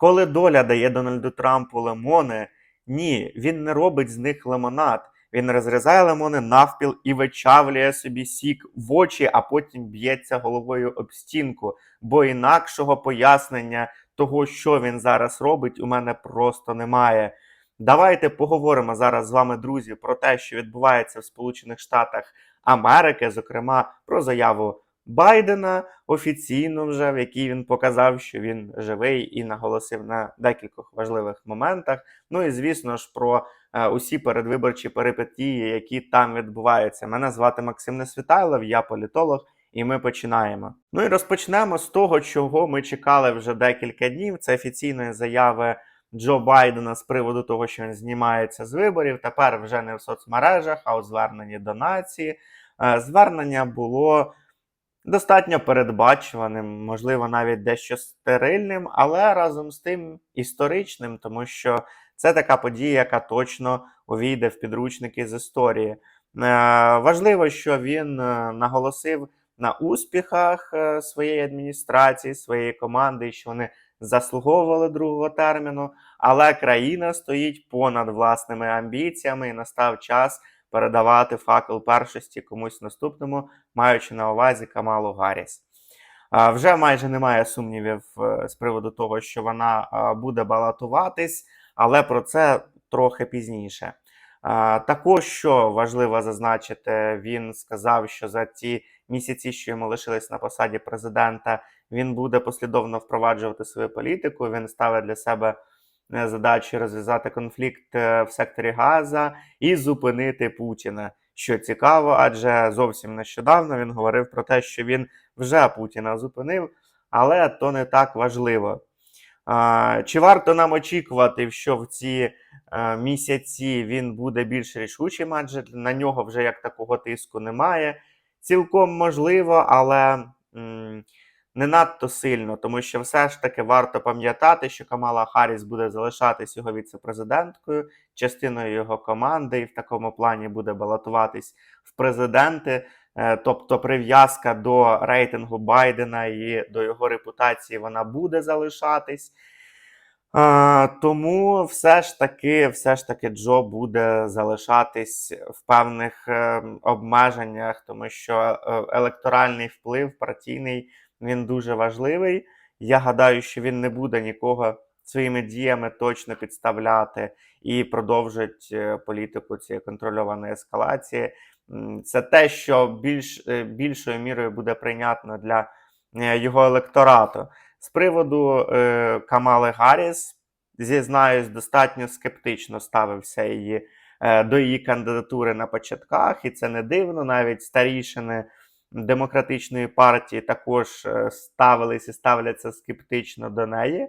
Коли доля дає Дональду Трампу лимони, ні, він не робить з них лимонад. Він розрізає лимони навпіл і вичавлює собі сік в очі, а потім б'ється головою об стінку. Бо інакшого пояснення того, що він зараз робить, у мене просто немає. Давайте поговоримо зараз з вами, друзі, про те, що відбувається в Сполучених Штатах Америки, зокрема про заяву Байдена офіційно вже, в якій він показав, що він живий і наголосив на декількох важливих моментах. Ну і звісно ж про е, усі передвиборчі перипетії, які там відбуваються. Мене звати Максим Несвітайлов, я політолог. І ми починаємо. Ну і розпочнемо з того, чого ми чекали вже декілька днів. Це офіційної заяви Джо Байдена з приводу того, що він знімається з виборів. Тепер вже не в соцмережах, а у зверненні до нації. Е, Звернення було достатньо передбачуваним, можливо, навіть дещо стерильним, але разом з тим історичним, тому що це така подія, яка точно увійде в підручники з історії. Е, Важливо, що він е, наголосив на успіхах е, своєї адміністрації, своєї команди, що вони заслуговували другого терміну, але країна стоїть понад власними амбіціями, і настав час передавати факел першості комусь наступному, маючи на увазі Камалу Гарріс. Вже майже немає сумнівів е, з приводу того, що вона буде балотуватись, але про це трохи пізніше. Також що важливо зазначити, він сказав, що за ті місяці, що йому лишились на посаді президента, він буде послідовно впроваджувати свою політику. Він ставить для себе е, задачу розв'язати конфлікт е, в секторі Газа і зупинити Путіна. Що цікаво, адже зовсім нещодавно він говорив про те, що він вже Путіна зупинив, але то не так важливо. Чи варто нам очікувати, що в ці е, місяці він буде більш рішучим, адже на нього вже як такого тиску немає? Цілком можливо, але не надто сильно, тому що все ж таки варто пам'ятати, що Камала Харріс буде залишатись його віце-президенткою, частиною його команди, і в такому плані буде балотуватись в президенти. Е, Тобто прив'язка до рейтингу Байдена і до його репутації вона буде залишатись. Е, Тому все ж таки, все ж таки, Джо буде залишатись в певних е, обмеженнях, тому що е, електоральний вплив партійний він дуже важливий. Я гадаю, що він не буде нікого своїми діями точно підставляти і продовжить е, політику цієї контрольованої ескалації. Це те, що більш, е, більшою мірою буде прийнятно для е, його електорату. З приводу е, Камали Гарріс, зізнаюсь, достатньо скептично ставився її е, до її кандидатури на початках, і це не дивно. Навіть старішини демократичної партії також е, ставились і ставляться скептично до неї.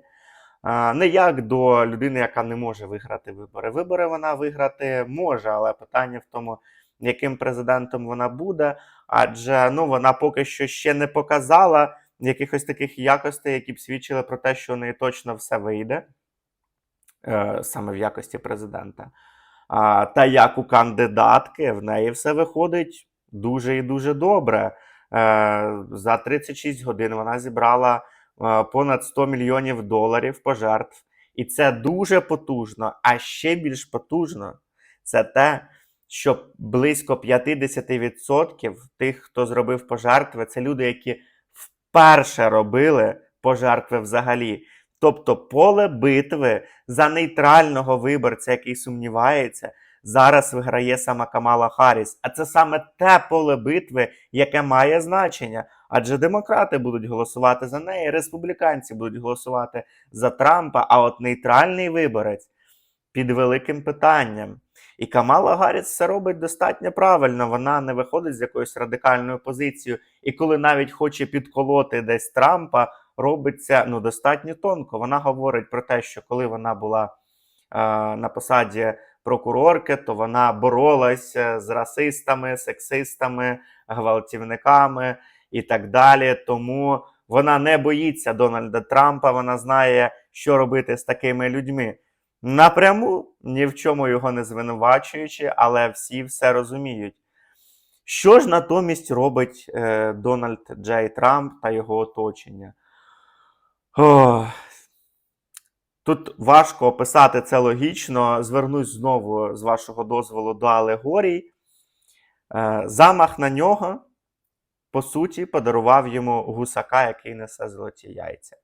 Е, Не як до людини, яка не може виграти вибори. Вибори вона виграти може, але питання в тому, яким президентом вона буде, адже ну, вона поки що ще не показала якихось таких якостей, які б свідчили про те, що у неї точно все вийде, е, саме в якості президента. Та як у кандидатки, в неї все виходить дуже і дуже добре. Е, За 36 годин вона зібрала е, понад 100 мільйонів доларів пожертв. І це дуже потужно. А ще більш потужно це те, що близько 50% тих, хто зробив пожертви, це люди, які вперше робили пожертви взагалі. Тобто поле битви за нейтрального виборця, який сумнівається, зараз виграє сама Камала Харріс. А це саме те поле битви, яке має значення. Адже демократи будуть голосувати за неї, республіканці будуть голосувати за Трампа, а от нейтральний виборець під великим питанням. І Камала Гарріс це робить достатньо правильно. Вона не виходить з якоюсь радикальною позицією. І коли навіть хоче підколоти десь Трампа, робиться ну, достатньо тонко. Вона говорить про те, що коли вона була е, на посаді прокурорки, то вона боролася з расистами, сексистами, гвалтівниками і так далі. Тому вона не боїться Дональда Трампа, вона знає, що робити з такими людьми. Напряму ні в чому його не звинувачуючи, але всі все розуміють. Що ж натомість робить е, Дональд Джей Трамп та його оточення? О, Тут важко описати це логічно. Звернусь знову з вашого дозволу до алегорій. Е, Замах на нього, по суті, подарував йому гусака, який несе золоті яйця.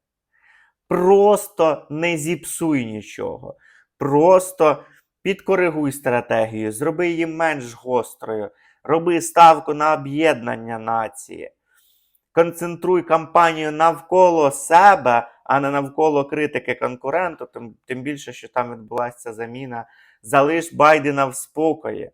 Просто не зіпсуй нічого. Просто підкоригуй стратегію, зроби її менш гострою, роби ставку на об'єднання нації. Концентруй кампанію навколо себе, а не навколо критики конкуренту, тим, тим більше, що там відбулася заміна. Залиш Байдена в спокої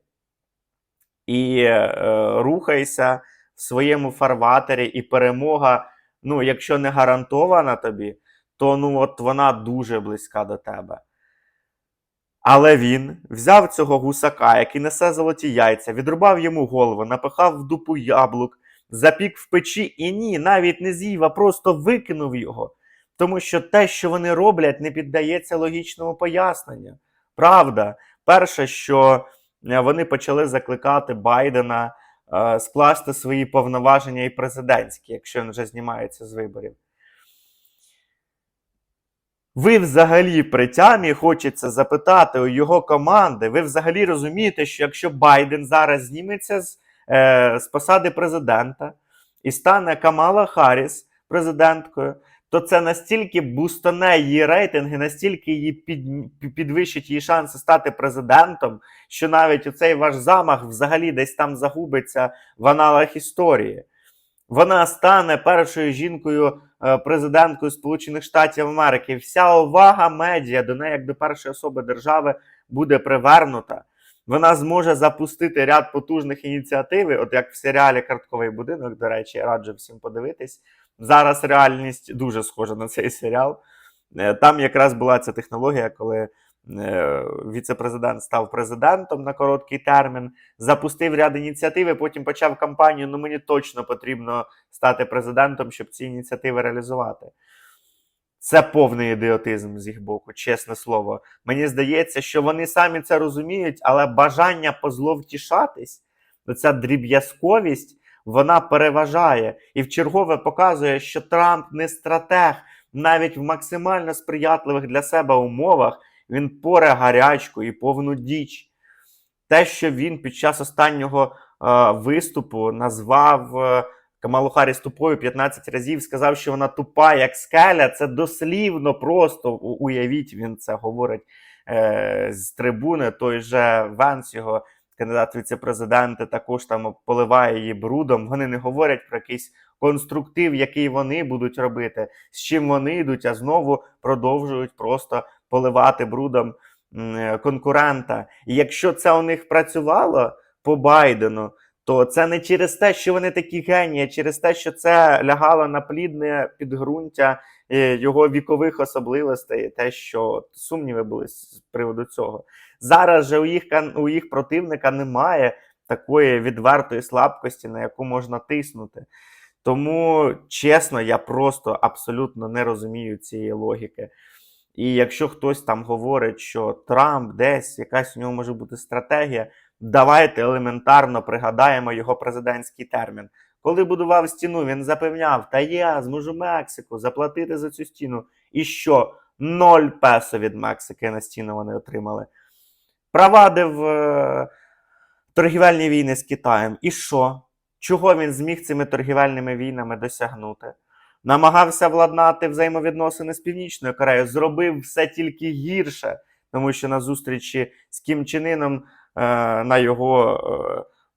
і е, рухайся в своєму фарватері, і перемога, ну, якщо не гарантована тобі, то ну, от вона дуже близька до тебе. Але він взяв цього гусака, який несе золоті яйця, відрубав йому голову, напихав в дупу яблук, запік в печі і ні, навіть не з'їв, а просто викинув його. Тому що те, що вони роблять, не піддається логічному поясненню. Правда, перше, що е, вони почали закликати Байдена е, скласти свої повноваження і президентські, якщо він вже знімається з виборів. Ви взагалі при тямі хочеться запитати у його команди. Ви взагалі розумієте, що якщо Байден зараз зніметься з, е, з посади президента і стане Камала Харріс президенткою, то це настільки бустане її рейтинги, настільки її під, підвищить її шанси стати президентом, що навіть оцей ваш замах взагалі десь там загубиться в аналах історії. Вона стане першою жінкою е, президенткою Сполучених Штатів Америки. Вся увага медіа до неї, як до першої особи держави, буде привернута. Вона зможе запустити ряд потужних ініціатив, от як в серіалі Картковий будинок, до речі, я раджу всім подивитись. Зараз реальність дуже схожа на цей серіал. Е, Там якраз була ця технологія, коли е, віце-президент став президентом на короткий термін, запустив ряд ініціатив, потім почав кампанію. Ну мені точно потрібно стати президентом, щоб ці ініціативи реалізувати. Це повний ідіотизм з їх боку, чесне слово. Мені здається, що вони самі це розуміють, але бажання позловтішатись, ця дріб'язковість, вона переважає і в чергове показує, що Трамп не стратег навіть в максимально сприятливих для себе умовах. Він поре гарячку і повну діч. Те, що він під час останнього е, виступу назвав е, Камалу Харріс тупою 15 разів, сказав, що вона тупа, як скеля, це дослівно просто уявіть, він це говорить е, з трибуни. Той же Венс, його кандидат віце-президенти, також там поливає її брудом. Вони не говорять про якийсь конструктив, який вони будуть робити, з чим вони йдуть, а знову продовжують просто поливати брудом е, конкурента. І якщо це у них працювало по Байдену, то це не через те, що вони такі генії, а через те, що це лягало на плідне підґрунтя е, його вікових особливостей, те, що сумніви були з приводу цього. Зараз же у їх, у їх противника немає такої відвертої слабкості, на яку можна тиснути. Тому, чесно, я просто абсолютно не розумію цієї логіки. І якщо хтось там говорить, що Трамп десь якась у нього може бути стратегія, давайте елементарно пригадаємо його президентський термін. Коли будував стіну, він запевняв, та я зможу Мексику заплатити за цю стіну. І що? Ноль песо від Мексики на стіну вони отримали. Провадив е, торгівельні війни з Китаєм. І що? Чого він зміг цими торгівельними війнами досягнути? Намагався владнати взаємовідносини з Північною Кореєю, зробив все тільки гірше, тому що на зустрічі з Кім Чен е, на його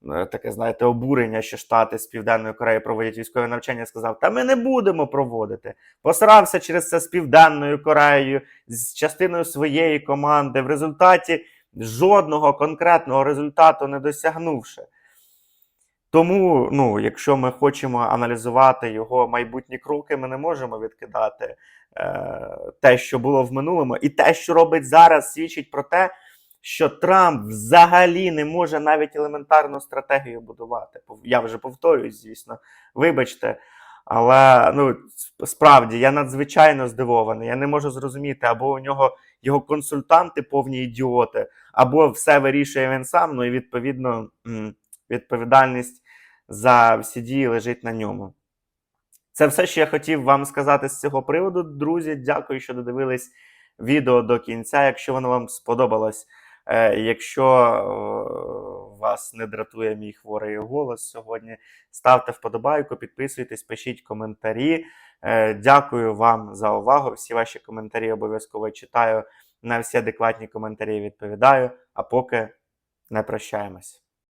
е, е, таке, знаєте, обурення, що Штати з Південної Кореї проводять військові навчання, сказав: Та ми не будемо проводити. Посрався через це з Південною Кореєю, з частиною своєї команди. В результаті жодного конкретного результату не досягнувши. Тому, ну, якщо ми хочемо аналізувати його майбутні кроки, ми не можемо відкидати е, те, що було в минулому, і те, що робить зараз, свідчить про те, що Трамп взагалі не може навіть елементарну стратегію будувати. Я вже повторююсь, звісно, вибачте. Але ну справді я надзвичайно здивований. Я не можу зрозуміти, або у нього його консультанти повні ідіоти, або все вирішує він сам. Ну і відповідно відповідальність за всі дії лежить на ньому. Це все, що я хотів вам сказати з цього приводу, друзі. Дякую, що додивились відео до кінця, якщо воно вам сподобалось. Е, Якщо е, вас не дратує мій хворий голос сьогодні, ставте вподобайку, підписуйтесь, пишіть коментарі. Е, Дякую вам за увагу. Всі ваші коментарі обов'язково читаю. На всі адекватні коментарі відповідаю. А поки не прощаємось.